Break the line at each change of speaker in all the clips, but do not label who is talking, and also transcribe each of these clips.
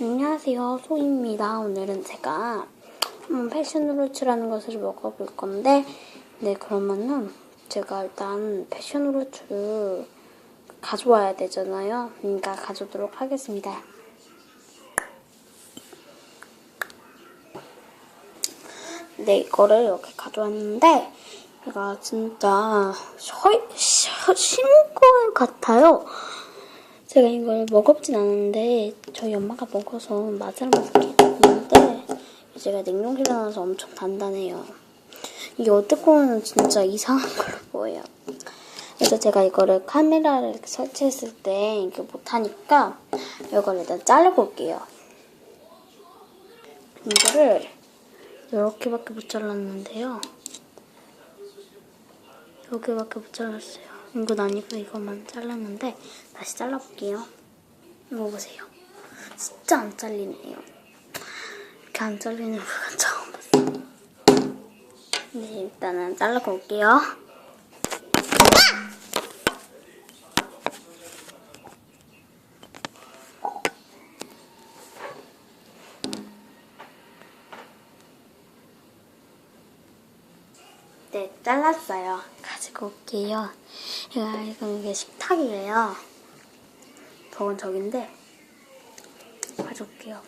안녕하세요, 소입니다. 오늘은 제가 한번 패션후르츠라는 것을 먹어볼 건데, 네, 그러면은 제가 일단 패션후르츠를 가져와야 되잖아요. 그러니까 가져오도록 하겠습니다. 네, 이거를 이렇게 가져왔는데, 얘가 진짜 셔, 셔, 신거 같아요. 제가 이걸 먹어보진 않았는데 저희 엄마가 먹어서 맛을 봤는데 제가 냉동실에 넣어서 엄청 단단해요. 이게 어떻게 보면 진짜 이상한 걸로 보여요. 그래서 제가 이거를 카메라를 설치했을 때 이게 못하니까 이걸 일단 잘라볼게요. 이거를 이렇게밖에 못 잘랐는데요. 여기밖에 못 잘랐어요. 이건 아니고 이것만 잘랐는데 다시 잘라볼게요. 이거 보세요. 진짜 안 잘리네요. 이렇게 안 잘리는 건 처음 봤어요. 네, 일단은 잘라고 올게요. 네, 잘랐어요. 가지고 올게요. 이건 이게 식탁이에요. 저건 저긴데 가져올게요.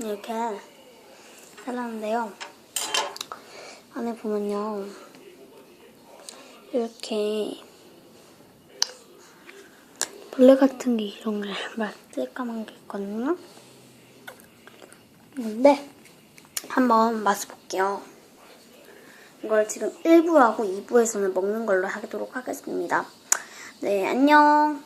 이렇게 잘랐는데요. 안에 보면요. 이렇게 벌레 같은 게 이런 게 막 새까만 게 있거든요. 근데 한번 맛을 볼게요. 이걸 지금 1부하고 2부에서는 먹는 걸로 하도록 하겠습니다. 네, 안녕.